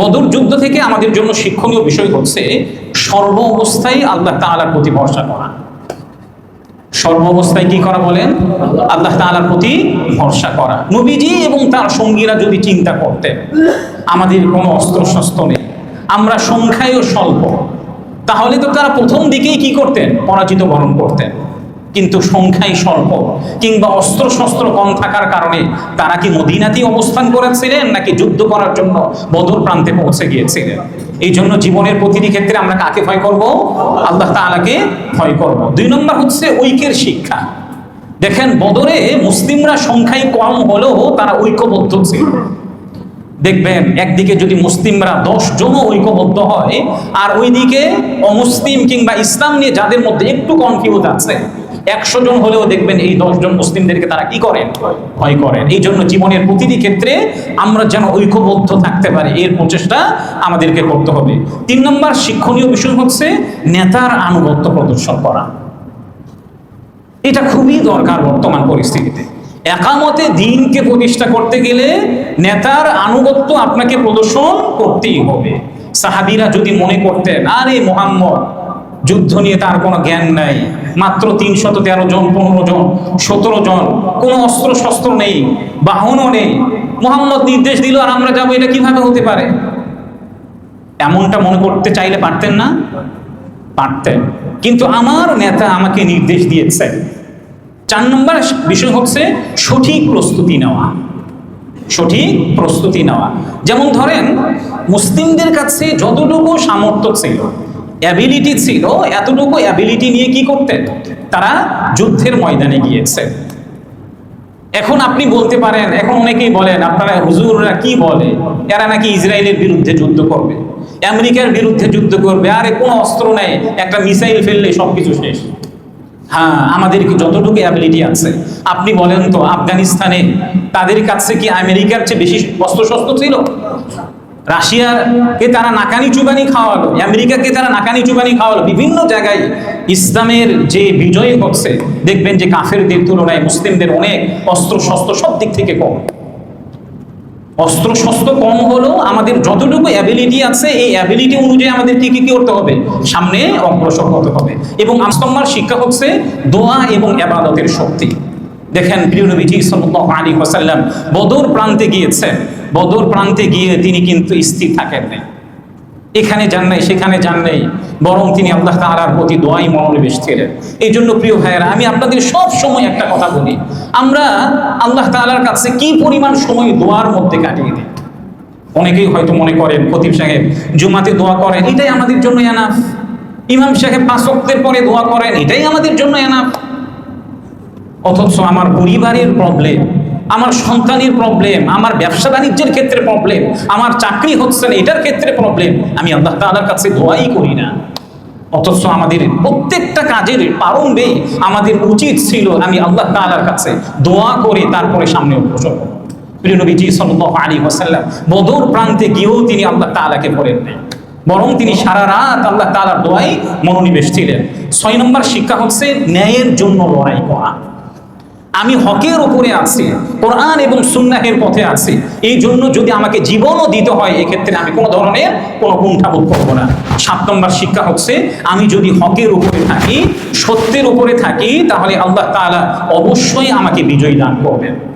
বদর যুদ্ধ থেকে আমাদের জন্য শিক্ষণীয় বিষয় হচ্ছে সর্ব অবস্থায় আল্লাহ তালার প্রতি ভরসা করা। সর্ব অবস্থায় কি করা বলেন? আল্লাহ তালার প্রতি ভরসা করা। নবীজি এবং তার সঙ্গীরা যদি চিন্তা করতেন, আমাদের কোনো অস্ত্র শস্ত্র নেই, আমরা সংখ্যায়ও স্বল্প, তাহলে তো তারা প্রথম দিকেই কি করতেন? পরাজিত বরণ করতেন। কিন্তু সংখ্যায় স্বল্প। কিংবা অস্ত্র শস্ত্র কম থাকার কারণে তারা কি মদিনাতেই অবস্থান করেছিলেন, নাকি যুদ্ধ করার জন্য বদর প্রান্তে পৌঁছে গিয়েছিলেন? এই জন্য জীবনের প্রতিটি ক্ষেত্রে আমরা কাকে ভয় করব? আল্লাহ তাআলাকে ভয় করব। দুই নম্বর হচ্ছে ঐক্যের শিক্ষা। দেখেন, বদরে মুসলিমরা সংখ্যায় কম হলেও তারা ঐক্যবদ্ধ ছিল। দেখবেন, একদিকে যদি মুসলিমরা দশ জন ঐক্যবদ্ধ হয়, আর ওইদিকে অমুসলিম কিংবা ইসলাম নিয়ে যাদের মধ্যে একটু কনফিউজ আছে একশো জন হলেও দেখবেন এই দশজন মুসলিমদেরকে তারা কি করেন? ভয় করেন। এই জন্য জীবনের প্রতিটি ক্ষেত্রে আমরা যেন ঐক্যবদ্ধ থাকতে পারি, এর প্রচেষ্টা আমাদেরকে করতে হবে। তিন নম্বর শিক্ষণীয় বিষয় হচ্ছে নেতার আনুগত্য প্রদর্শন করা। এটা খুবই দরকার বর্তমান পরিস্থিতিতে। একামতে দিনকে প্রতিষ্ঠা করতে গেলে নেতার আনুগত্য আপনাকে প্রদর্শন করতেই হবে। সাহাবিরা যদি মনে করতেন, আরে মোহাম্মদ যুদ্ধ নিয়ে তার কোনো জ্ঞান নাই। মাত্র তিনশত তেরো জন, পনেরো জন, সতেরো জন, কোনো অস্ত্র শস্ত্র নেই, বাহনও নেই। মোহাম্মদ নির্দেশ দিল, আর আমরা যাব, এটা কীভাবে হতে পারে? এমনটা মনে করতে চাইলে পারতেন না? পারতেন। কিন্তু আমার নেতা আমাকে নির্দেশ দিয়েছে। চার নম্বর বিষয় হচ্ছে সঠিক প্রস্তুতি নেওয়া। সঠিক প্রস্তুতি নেওয়া। যেমন ধরেন, মুসলিমদের কাছে যতটুকু সামর্থ্য ছিল অ্যাবিলিটি ছিল, এতটুকু অ্যাবিলিটি নিয়ে কি করতেন? তারা যুদ্ধের ময়দানে গিয়েছে। এখন আপনি বলতে পারেন, এখন অনেকেই বলেন, আপনারা হুজুররা কি বলে? এরা নাকি ইসরায়েলের বিরুদ্ধে যুদ্ধ করবে। আমেরিকার বিরুদ্ধে যুদ্ধ করবে। আরে কোনো অস্ত্র নেই, একটা মিসাইল ফেললে সবকিছু শেষ। হ্যাঁ আমাদের কি যতটুকু অ্যাবিলিটি আছে। আপনি বলেন তো, আফগানিস্তানে তাদের কাছে কি আমেরিকার চেয়ে বেশি অস্ত্র শস্ত্র ছিল? রাশিয়াকে তারা নাকানি চুবানি খাওয়ালো, আমেরিকাকে তারা নাকানি চুবানি খাওয়ালো, বিভিন্ন জায়গায় ইসলামের যে বিজয় হচ্ছে দেখবেন যে কাফেরদের তুলনায় মুসলিমদের অনেক অস্ত্র শস্ত্র সব দিক থেকে কম। অস্ত্র শস্ত্র কম হলেও আমাদের যতটুকু অ্যাবিলিটি আছে, এই অ্যাবিলিটি অনুযায়ী আমাদের কি কি করতে হবে? সামনে অগ্রসর হতে হবে। এবং আস্তম্মার শিক্ষা হচ্ছে দোয়া এবং আবাদতের শক্তি। দেখেন প্রিয় নবীজি আলাইহি ওয়াসাল্লাম বদর প্রান্তে গিয়েছেন। বদর প্রান্তে গিয়ে তিনি কিন্তু স্থির থাকেন নাই। এখানে যান নাই, সেখানে যান নাই। বরং তিনি আল্লাহ তাআলার প্রতি দোয়াই মনোনিবেশ ছিলেন। এই জন্য প্রিয় ভাইয়েরা, আমি আপনাদের সব সময় একটা কথা বলি। আমরা আল্লাহ তাআলার কাছে কি পরিমাণ সময় দোয়ার মধ্যে কাটিয়ে দিই? অনেকেই হয়তো মনে করেন, খতিব সাহেব, জুমাতে দোয়া করেন, এটাই আমাদের জন্য এনাফ। ইমাম সাহেব পাঁচ ওয়াক্তের পরে দোয়া করেন, এটাই আমাদের জন্য এনাফ। অথচ আমার পরিবারের প্রবলেম আমার সন্তানের প্রবলেম আমার ব্যবসা বাণিজ্যের ক্ষেত্রে প্রবলেম আমার চাকরি হচ্ছে না, এটার ক্ষেত্রে প্রবলেম আমি আল্লাহ তাআলার কাছে দোয়াই করি না। অথচ আমাদের প্রত্যেকটা কাজের প্রারম্ভে আমাদের উচিত ছিল আমি আল্লাহ তাআলার কাছে দোয়া করে তারপরে সামনে অগ্রসর। প্রিয় নবীজি সাল্লাল্লাহু আলাইহি ওয়াসাল্লাম বদর প্রান্তে গিয়েও তিনি আল্লাহ তাআলাকে পড়েন নাই। বরং তিনি সারা রাত আল্লাহ তাআলার দোয়াই মনোনিবেশ ছিলেন। ছয় নম্বর শিক্ষা হচ্ছে ন্যায়ের জন্য লড়াই করা। আমি হকের ওপরে আছি, কোরআন এবং সুন্নাহের পথে আছি। এই জন্য যদি আমাকে জীবনও দিতে হয়, এক্ষেত্রে আমি কোনো ধরনের কোনো কুণ্ঠাবোধ করব না। সাত নম্বর শিক্ষা হচ্ছে, আমি যদি হকের উপরে থাকি, সত্যের উপরে থাকি, তাহলে আল্লাহ তালা অবশ্যই আমাকে বিজয়ী দান করবেন।